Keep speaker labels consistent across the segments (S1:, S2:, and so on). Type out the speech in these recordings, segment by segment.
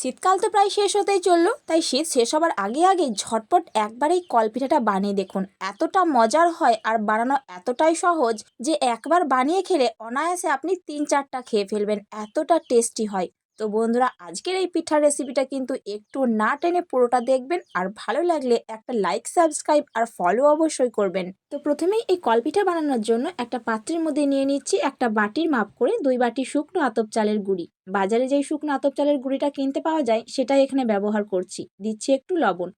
S1: শীতকাল তো প্রায় শেষ হতেই চলল, তাই শীত শেষ হবার আগে আগে ঝটপট একবার এই কলপিঠাটা বানিয়ে দেখুন। এতটা মজার হয় আর বানানো এতটাই সহজ যে একবার বানিয়ে খেলে অনায়াসে আপনি তিন চারটা খেয়ে ফেলবেন, এতটা টেস্টি হয়। তো বন্ধুরা, আজকের এই পিঠার রেসিপিটা কিন্তু একটু না টেনে পুরোটা দেখবেন আর ভালো লাগলে একটা লাইক সাবস্ক্রাইব আর ফলো অবশ্যই করবেন। তো প্রথমেই এই কলপিঠা বানানোর জন্য একটা পাত্রের মধ্যে নিয়ে নিচ্ছি একটা বাটির মাপ করে দুই বাটি শুকনো আতপ চালের গুঁড়ি। বাজারে যেই শুকনো আতপ চালের গুঁড়িটা কিনতে পাওয়া যায়, সেটাই এখানে ব্যবহার করছি। দিচ্ছি একটু লবণ।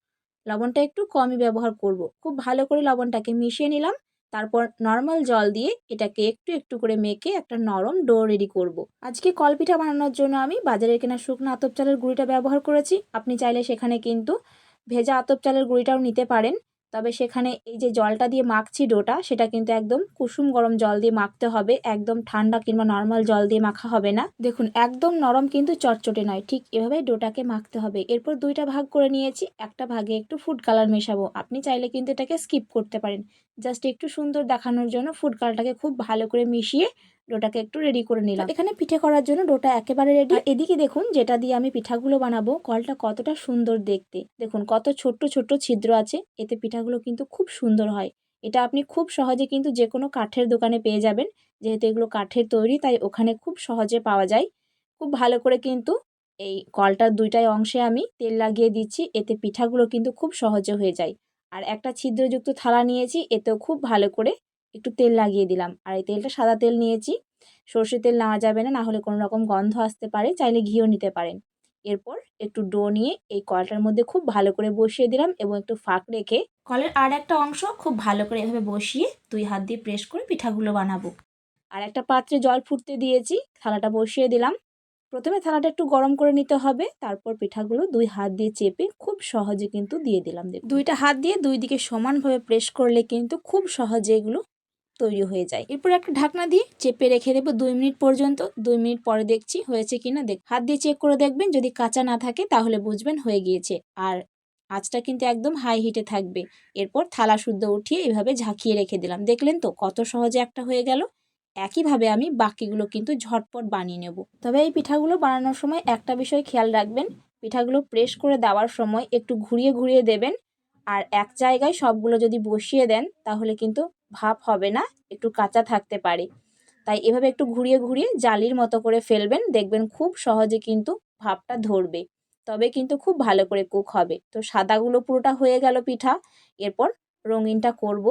S1: লবণটা একটু কমই ব্যবহার করব। খুব ভালো করে লবণটাকে মিশিয়ে নিলাম। তারপর নর্মাল জল দিয়ে এটাকে একটু একটু করে মেখে একটা নরম ডো রেডি করব। আজকে কলপিঠা বানানোর জন্য আমি বাজারে কেনা শুকনো আতপ চালের গুঁড়িটা ব্যবহার করেছি আপনি চাইলে সেখানে কিন্তু ভেজা আতপ চালের গুঁড়িটাও নিতে পারেন তবে সেখানে এই যে জলটা দিয়ে মাখছি ডোটা, সেটা কিন্তু একদম কুসুম গরম জল দিয়ে মাখতে হবে। একদম ঠান্ডা কিংবা নর্মাল জল দিয়ে মাখা হবে না। দেখুন, একদম নরম কিন্তু চটচটে নয়। ঠিক এভাবে ডোটাকে মাখতে হবে। এরপর দুইটা ভাগ করে নিয়েছি। একটা ভাগে একটু ফুড কালার মেশাবো। আপনি চাইলে কিন্তু এটাকে স্কিপ করতে পারেন। জাস্ট একটু সুন্দর দেখানোর জন্য ফুড কালারটাকে খুব ভালো করে মিশিয়ে ডোটাকে একটু রেডি করে নিলাম। এখানে পিঠে করার জন্য ডোটা একেবারে রেডি এদিকে দেখুন যেটা দিয়ে আমি পিঠাগুলো বানাবো কলটা কতটা সুন্দর দেখতে। দেখুন কত ছোট্ট ছোট্ট ছিদ্র আছে এতে পিঠাগুলো কিন্তু খুব সুন্দর হয়। এটা আপনি খুব সহজে কিন্তু যে কোনো কাঠের দোকানে পেয়ে যাবেন যেহেতু এগুলো কাঠের তৈরি তাই ওখানে খুব সহজে পাওয়া যায়। খুব ভালো করে কিন্তু এই কলটার দুইটাই অংশে আমি তেল লাগিয়ে দিচ্ছি এতে পিঠাগুলো কিন্তু খুব সহজে হয়ে যায়। আর একটা ছিদ্রযুক্ত থালা নিয়েছি এতেও খুব ভালো করে একটু তেল লাগিয়ে দিলাম। আর এই তেলটা সাদা তেল নিয়েছি। সর্ষে তেল নেওয়া যাবে না না হলে কোনো রকম গন্ধ আসতে পারে, চাইলে ঘিও নিতে পারেন। এরপর একটু ডো নিয়ে এই কলটার মধ্যে খুব ভালো করে বসিয়ে দিলাম এবং একটু ফাঁক রেখে কলের আর একটা অংশ খুব ভালো করে এভাবে বসিয়ে দুই হাত দিয়ে প্রেস করে পিঠাগুলো বানাবো। আর একটা পাত্রে জল ফুটতে দিয়েছি, থালাটা বসিয়ে দিলাম। প্রথমে থালাটা একটু গরম করে নিতে হবে, তারপর পিঠাগুলো দুই হাত দিয়ে চেপে খুব সহজে কিন্তু দিয়ে দিলাম। দুইটা হাত দিয়ে দুই দিকে সমানভাবে প্রেস করলে কিন্তু খুব সহজে এগুলো তৈরি হয়ে যায়। এরপর একটা ঢাকনা দিয়ে চেপে রেখে দেবো দুই মিনিট পর্যন্ত। দুই মিনিট পরে দেখছি হয়েছে কিনা। দেখ, হাত দিয়ে চেক করে দেখবেন যদি কাঁচা না থাকে তাহলে বুঝবেন হয়ে গিয়েছে। আর আঁচটা কিন্তু একদম হাই হিটে থাকবে। এরপর থালা শুদ্ধ উঠিয়ে এভাবে ঝাঁকিয়ে রেখে দিলাম। দেখলেন তো কত সহজে একটা হয়ে গেল। একইভাবে আমি বাকিগুলো কিন্তু ঝটপট বানিয়ে নেব। তবে এই পিঠাগুলো বানানোর সময় একটা বিষয় খেয়াল রাখবেন। পিঠাগুলো প্রেস করে দেওয়ার সময় একটু ঘুরিয়ে ঘুরিয়ে দেবেন। আর এক জায়গায় সবগুলো যদি বসিয়ে দেন, তাহলে কিন্তু ভাপ হবে না, একটু কাঁচা থাকতে পারে। তাই এভাবে একটু ঘুরিয়ে ঘুরিয়ে জালির মতো করে ফেলবেন, দেখবেন খুব সহজে কিন্তু ভাপটা ধরবে। তবে কিন্তু খুব ভালো করে কুক হবে। তো সাদাগুলো পুরোটা হয়ে গেল পিঠা, এরপর রঙিনটা করব।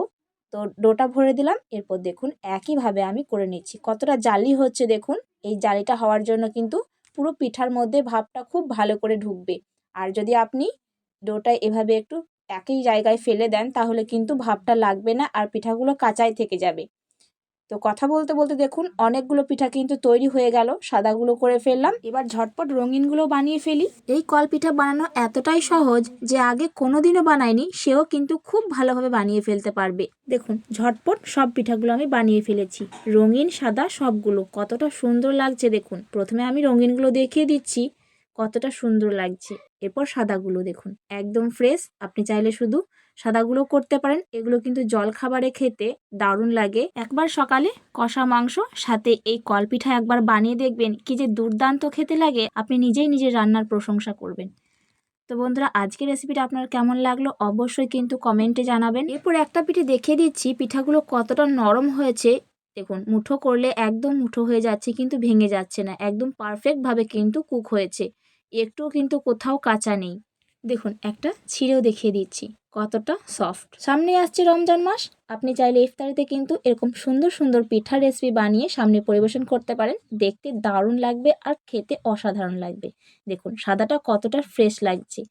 S1: তো ডোটা ভরে দিলাম, এরপর দেখুন একইভাবে আমি করে নিচ্ছি। কতটা জালি হচ্ছে দেখুন, এই জালিটা হওয়ার জন্য কিন্তু পুরো পিঠার মধ্যে ভাবটা খুব ভালো করে ঢুকবে। আর যদি আপনি ডোটা এভাবে একটু একই জায়গায় ফেলে দেন, তাহলে কিন্তু ভাবটা লাগবে না আর পিঠাগুলো কাঁচাই থেকে যাবে। তো কথা বলতে বলতে দেখুন, অনেকগুলো পিঠা কিন্তু তৈরি হয়ে গেল। সাদাগুলো করে ফেললাম। এবার ঝটপট রঙিনগুলো বানিয়ে ফেলি। এই কল পিঠা বানানো এতটাই সহজ যে আগে কোনোদিনও বানায়নি সেও কিন্তু খুব ভালোভাবে বানিয়ে ফেলতে পারবে। দেখুন, ঝটপট সব পিঠাগুলো আমি বানিয়ে ফেলেছি। রঙিন, সাদা সবগুলো। কতটা সুন্দর লাগছে দেখুন। প্রথমে আমি রঙিনগুলো দেখিয়ে দিচ্ছি। কতটা সুন্দর লাগছে। এরপর সাদাগুলো দেখুন। একদম ফ্রেশ আপনি চাইলে শুধু সাদাগুলো করতে পারেন। এগুলো কিন্তু জল খাবারে খেতে দারুণ লাগে। একবার সকালে কষা মাংস, সাথে এই কলপিঠা একবার বানিয়ে দেখবেন, কি যে দুর্দান্ত খেতে লাগে। আপনি নিজেই নিজের রান্নার প্রশংসা করবেন। তো বন্ধুরা, আজকের রেসিপিটা আপনার কেমন লাগল অবশ্যই কিন্তু কমেন্টে জানাবেন। এরপর একটা পিঠে দেখিয়ে দিচ্ছি, পিঠাগুলো কতটা নরম হয়েছে। দেখুন, মুঠো করলে একদম মুঠো হয়ে যাচ্ছে কিন্তু ভেঙে যাচ্ছে না। একদম পারফেক্টভাবে কিন্তু কুক হয়েছে। একটুও কিন্তু কোথাও কাঁচা নেই। দেখুন, একটা ছিঁড়েও দেখিয়ে দিচ্ছি, কতটা সফট সামনে আসছে রমজান মাস। আপনি চাইলে ইফতারিতে কিন্তু এরকম সুন্দর সুন্দর পিঠা রেসিপি বানিয়ে সামনে পরিবেশন করতে পারেন। দেখতে দারুণ লাগবে আর খেতে অসাধারণ লাগবে। দেখুন, সাদাটা কতটা ফ্রেশ লাগছে।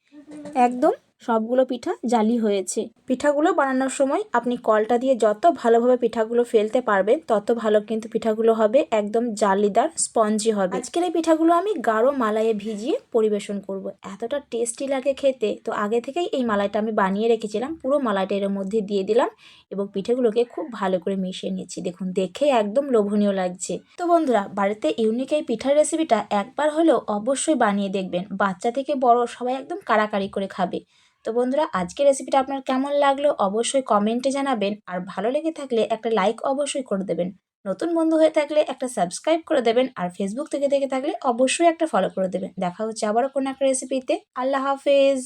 S1: একদম সবগুলো পিঠা জালি হয়েছে। পিঠাগুলো বানানোর সময় আপনি কলটা দিয়ে যত ভালোভাবে পিঠাগুলো ফেলতে পারবেন, তত ভালো কিন্তু পিঠাগুলো হবে, একদম জালিদার, স্পঞ্জি হবে। আজকের এই পিঠাগুলো আমি গাঢ় মালাইয়ে ভিজিয়ে পরিবেশন করব। এতটা টেস্টি লাগে খেতে, তো আগে থেকেই এই মালাইটা আমি বানিয়ে রেখেছিলাম, পুরো মালাইটা এর মধ্যে দিয়ে দিলাম এবং পিঠেগুলোকে খুব ভালো করে মিশিয়ে নিয়েছি। দেখুন, দেখে একদম লোভনীয় লাগছে। তো বন্ধুরা, বাড়িতে ইউনিক এই পিঠার রেসিপিটা একবার হলেও অবশ্যই বানিয়ে দেখবেন। বাচ্চা থেকে বড় সবাই একদম কাড়াকাড়ি করে খাবে। তো বন্ধুরা আজকে রেসিপিটা আপনার কেমন লাগল অবশ্যই কমেন্টে জানাবেন। আর ভালো লেগে থাকলে একটা লাইক অবশ্যই করে দেবেন। নতুন বন্ধু হয়ে থাকলে একটা সাবস্ক্রাইব করে দেবেন। আর ফেসবুক থেকে দেখে থাকলে অবশ্যই একটা ফলো করে দেবেন। দেখা হচ্ছে আবারও কোনো একটা রেসিপিতে আল্লাহ হাফেজ।